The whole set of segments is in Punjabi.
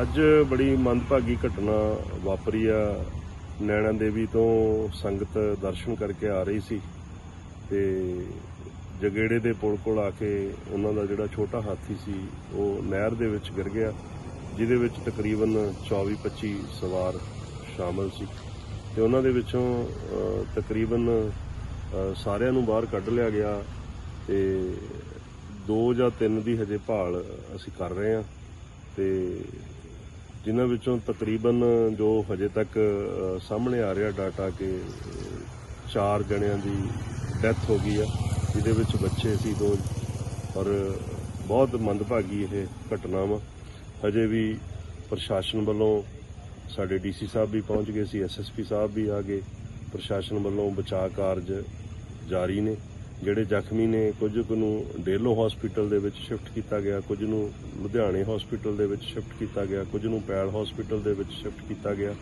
ਅੱਜ ਬੜੀ ਮੰਦਭਾਗੀ ਘਟਨਾ ਵਾਪਰੀ ਆ। ਨੈਣਾ ਦੇਵੀ ਤੋਂ ਸੰਗਤ ਦਰਸ਼ਨ ਕਰਕੇ ਆ ਰਹੀ ਸੀ ਤੇ ਜਗੇੜੇ ਦੇ ਪੁਲ ਕੋਲ ਆ ਕੇ ਉਹਨਾਂ ਦਾ ਜਿਹੜਾ ਛੋਟਾ ਹਾਥੀ ਸੀ, ਉਹ ਨਹਿਰ ਦੇ ਵਿੱਚ ਗਿਰ ਗਿਆ, ਜਿਹਦੇ ਵਿੱਚ ਤਕਰੀਬਨ 24-25 ਸਵਾਰ ਸ਼ਾਮਲ ਸੀ ਤੇ ਉਹਨਾਂ ਦੇ ਵਿੱਚੋਂ ਤਕਰੀਬਨ ਸਾਰਿਆਂ ਨੂੰ ਬਾਹਰ ਕੱਢ ਲਿਆ ਗਿਆ ਤੇ ਦੋ ਜਾਂ ਤਿੰਨ ਦੀ ਹਜੇ ਭਾਲ ਅਸੀਂ ਕਰ ਰਹੇ ਹਾਂ ਤੇ ਜਿਨ੍ਹਾਂ ਵਿੱਚੋਂ ਤਕਰੀਬਨ ਜੋ ਹਜੇ ਤੱਕ ਸਾਹਮਣੇ ਆ ਰਿਹਾ ਡਾਟਾ ਕਿ ਚਾਰ ਜਣਿਆਂ ਦੀ ਡੈਥ ਹੋ ਗਈ ਆ, ਜਿਹਦੇ ਵਿੱਚ ਬੱਚੇ ਸੀ ਦੋ ਔਰ ਬਹੁਤ ਮੰਦਭਾਗੀ ਇਹ ਘਟਨਾ ਵਾ ਹਜੇ ਵੀ ਪ੍ਰਸ਼ਾਸਨ ਵੱਲੋਂ ਸਾਡੇ ਡੀਸੀ ਸਾਹਿਬ ਵੀ ਪਹੁੰਚ ਗਏ ਸੀ ਐਸਐਸਪੀ ਸਾਹਿਬ ਵੀ ਆ ਗਏ। ਪ੍ਰਸ਼ਾਸਨ ਵੱਲੋਂ ਬਚਾਅ ਕਾਰਜ ਜਾਰੀ ਨੇ। ਜਿਹੜੇ ਜ਼ਖਮੀ ਨੇ, ਕੁਝ ਕੁ ਨੂੰ ਡੇਲੋ ਹਸਪੀਟਲ ਦੇ ਵਿੱਚ ਸ਼ਿਫਟ ਕੀਤਾ ਗਿਆ, ਕੁਝ ਨੂੰ ਲੁਧਿਆਣੇ ਹਸਪੀਟਲ ਦੇ ਵਿੱਚ ਸ਼ਿਫਟ ਕੀਤਾ ਗਿਆ, ਕੁਝ ਨੂੰ ਪੈਲ ਹਸਪੀਟਲ ਦੇ ਵਿੱਚ ਸ਼ਿਫਟ ਕੀਤਾ ਗਿਆ।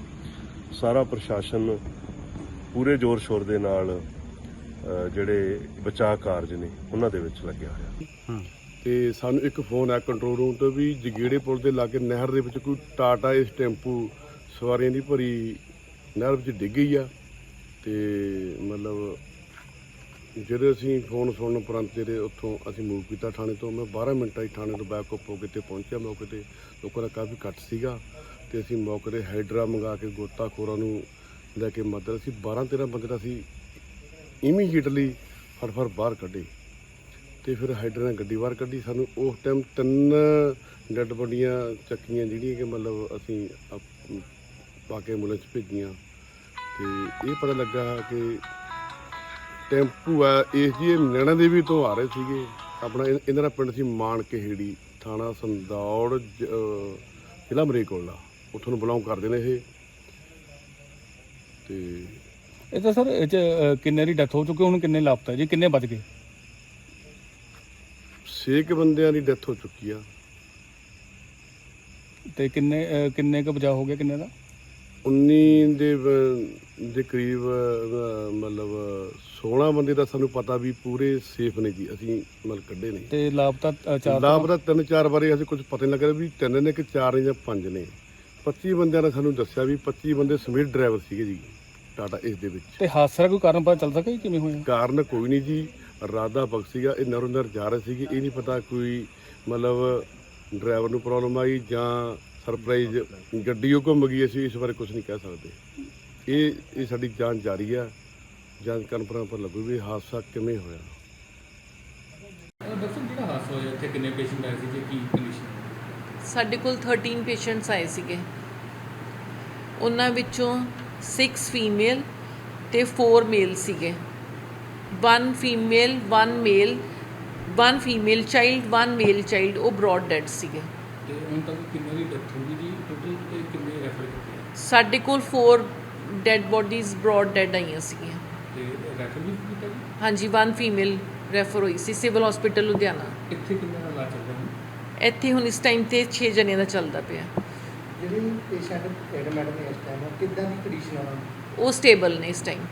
ਸਾਰਾ ਪ੍ਰਸ਼ਾਸਨ ਪੂਰੇ ਜ਼ੋਰ ਸ਼ੋਰ ਦੇ ਨਾਲ ਜਿਹੜੇ ਬਚਾਅ ਕਾਰਜ ਨੇ, ਉਹਨਾਂ ਦੇ ਵਿੱਚ ਲੱਗਿਆ ਹੋਇਆ। ਤੇ ਸਾਨੂੰ ਇੱਕ ਫੋਨ ਆ ਕੰਟਰੋਲ ਰੂਮ ਤੋਂ ਵੀ, ਜਗੀੜੇ ਪੁਲ ਦੇ ਲਾਗੇ ਨਹਿਰ ਦੇ ਵਿੱਚ ਕੋਈ ਟਾਟਾ ਇਸ ਟੈਂਪੂ ਸਵਾਰੀਆਂ ਦੀ ਭਰੀ ਨਹਿਰ ਵਿੱਚ ਡਿੱਗ ਗਈ ਆ। ਤੇ ਮਤਲਬ ਜਦੋਂ ਅਸੀਂ ਫੋਨ ਸੁਣਨ ਉਪਰੰਤ ਜਿਹੜੇ ਉੱਥੋਂ ਅਸੀਂ ਮੂਵ ਕੀਤਾ ਥਾਣੇ ਤੋਂ, ਮੈਂ 12 ਮਿੰਟਾਂ ਹੀ ਥਾਣੇ ਤੋਂ ਬੈਕਅਪ ਹੋ ਕੇ ਤੇ ਪਹੁੰਚਿਆ ਮੌਕੇ ਤੇ। ਲੋਕਾਂ ਦਾ ਕਾਫੀ ਘੱਟ ਸੀਗਾ ਤੇ ਅਸੀਂ ਮੌਕੇ ਤੇ ਹਾਈਡਰਾ ਮੰਗਾ ਕੇ ਗੋਤਾਖੋਰਾਂ ਨੂੰ ਲੈ ਕੇ ਮਦਦ ਅਸੀਂ 12 13 ਬੰਦੇ ਦਾ ਅਸੀਂ ਇਮੀਡੀਏਟਲੀ ਫਟਫਟ ਬਾਹਰ ਕੱਢੇ। ਤੇ ਫਿਰ ਹਾਈਡਰ ਨੇ ਗੱਡੀ ਬਾਹਰ ਕੱਢੀ। ਸਾਨੂੰ ਉਸ ਟਾਈਮ ਤਿੰਨ ਡੈੱਡ ਬੋਡੀਆਂ ਚੱਕੀਆਂ ਜਿਹੜੀਆਂ ਕਿ ਮਤਲਬ ਅਸੀਂ ਪਾ ਕੇ ਐਂਬੂਲੈਂਸ ਭੇਜੀਆਂ। ਤੇ ਇਹ ਪਤਾ ਲੱਗਾ ਕਿ ਟੈਂਪੂ ਆ ਇਸ ਜੀ ਨੈਣਾ ਦੇਵੀ ਤੋਂ ਆ ਰਹੇ ਸੀਗੇ। ਆਪਣਾ ਇਹ- ਇਹਨਾਂ ਦਾ ਪਿੰਡ ਸੀ ਮਾਨ ਕਹੇੜੀ ਥਾਣਾ ਸੰਦੌੜ ਜ- ਅਹ ਜ਼ਿਲ੍ਹਾ ਮਰੇਕੋਲਾ ਉੱਥੋਂ ਨੂੰ ਬਿਲੋਂਗ ਕਰਦੇ ਨੇ ਇਹ। ਤੇ ਇਹ ਤਾਂ ਸਰ ਇਹ ਚ ਅ, ਕਿੰਨੇ ਦੀ ਡੈਥ ਹੋ ਚੁੱਕੀ ਹੁਣ ਕਿੰਨੇ ਲਾਪਤਾ? ਜੀ ਕਿੰਨੇ ਬਚ ਗਏ? ਛੇ ਕੁ ਬੰਦਿਆਂ ਦੀ ਡੈਥ ਹੋ ਚੁੱਕੀ ਆ। ਤੇ ਕਿੰਨੇ ਅ, ਕਿੰਨੇ ਕੁ ਬਚਾਅ ਹੋ ਗਿਆ ਕਿੰਨੇ ਦਾ? 19 ਦੇ ਅਹ, ਦੇ ਕਰੀਬ ਅਹ, ਮਤਲਬ 16 ਬੰਦੇ ਦਾ ਸਾਨੂੰ ਪਤਾ ਵੀ ਪੂਰੇ ਸੇਫ ਨੇ ਜੀ ਅਸੀਂ ਮਤਲਬ ਕੱਢੇ ਨੇ। ਤੇ ਲਾਪਤਾ ਅ, ਚਾਰ ਲਾਭ ਦਾ ਤਿੰਨ ਚਾਰ ਬਾਰੇ ਅਸੀਂ ਕੁਝ ਪਤਾ ਨਹੀਂ ਲੱਗ ਰਿਹਾ ਵੀ ਤਿੰਨ ਨੇ ਕਿ ਚਾਰ ਨੇ ਜਾਂ ਪੰਜ ਨੇ। 25 ਬੰਦਿਆਂ ਨੇ ਸਾਨੂੰ ਦੱਸਿਆ ਵੀ 25 ਬੰਦੇ ਸਮੀਰ ਡਰਾਈਵਰ ਸੀਗੇ ਜੀ ਟਾਟਾ ਇਸ ਦੇ ਵਿੱਚ। ਤੇ ਹਾਦਸੇ ਦਾ ਕੋਈ ਕਾਰਨ ਪਤਾ ਚੱਲ ਸਕਿਆ ਜੀ ਕਿਵੇਂ ਹੋਇਆ? ਕਾਰਨ ਕੋਈ ਨਹੀਂ ਜੀ ਰਾਦਾ ਬਖ ਸੀਗਾ ਇਹ ਨਰੋਂ ਨਰ ਜਾ ਰਹੇ ਸੀਗੇ ਇਹ ਨਹੀਂ ਪਤਾ ਕੋਈ ਮਤਲਬ ਡਰਾਈਵਰ ਨੂੰ ਪ੍ਰੋਬਲਮ ਆਈ ਜਾਂ ਸਰਪ੍ਰਾਈਜ਼ ਗੱਡੀ ਉਹ ਘੁੰਮ ਗਈ ਅਸੀਂ ਇਸ ਬਾਰੇ ਕੁਝ ਨਹੀਂ ਕਹਿ ਸਕਦੇ। ਇਹ ਇਹ ਸਾਡੀ ਜਾਂਚ ਜਾਰੀ ਆ। ਜਾਂਚ ਕਰਨ ਪਰ ਪਰ ਲੱਗੂ ਵੀ ਹਾਦਸਾ ਕਿਵੇਂ ਹੋਇਆ। ਡਾਕਟਰ ਜਿਹੜਾ ਹਾਦਸਾ ਹੋਇਆ ਇੱਥੇ ਕਿੰਨੇ ਪੇਸ਼ੈਂਟ ਆਏ ਸੀ ਤੇ ਕੀ ਕੰਡੀਸ਼ਨ ਸਾਡੇ ਕੋਲ 13 ਪੇਸ਼ੈਂਟਸ ਆਏ ਸੀਗੇ। ਉਹਨਾਂ ਵਿੱਚੋਂ 6 ਫੀਮੇਲ ਤੇ 4 ਮੇਲ ਸੀਗੇ। 1 female 1 male 1 female child 1 male child ਉਹ ਬ੍ਰੌਡ ਡੈਡ ਸੀਗੇ। ਤੇ ਹੁਣ ਤੱਕ ਕਿੰਨੇ ਦੀ ਡੈਥ ਹੋ ਗਈ ਜੀ? ਟੋਟਲ ਤੇ ਕਿੰਨੇ ਰੈਫਰ ਕੀਤੇ ਸਾਡੇ ਕੋਲ 4 ਡੈਡ ਬੋਡੀਜ਼ ਬ੍ਰੌਡ ਡੈਡ ਆਈਆਂ ਸੀਗੀਆਂ। ਤੇ ਰੈਫਰ ਵੀ ਕੀਤਾ ਜੀ? ਹਾਂਜੀ 1 ਫੀਮੇਲ ਰੈਫਰ ਹੋਈ ਸੀ ਸਿਵਲ ਹਸਪੀਟਲ ਲੁਧਿਆਣਾ। ਇੱਥੇ ਕਿੰਨੇ ਦਾ ਇਲਾਜ ਚੱਲ ਰਿਹਾ ਹੁਣ ਇੱਥੇ ਹੁਣ ਇਸ ਟਾਈਮ ਤੇ 6 ਜਣਿਆਂ ਦਾ ਚੱਲਦਾ ਪਿਆ। ਜਿਹੜੀ ਪੇਸ਼ੈਂਟ ਐਡਮਿਟ ਨੇ ਇਸ ਟਾਈਮ ਕਿੱਦਾਂ ਦੀ ਕੰਡੀਸ਼ਨ ਉਹਨਾਂ ਦੀ? ਉਹ ਸਟੇਬਲ ਨੇ ਇਸ ਟਾਈਮ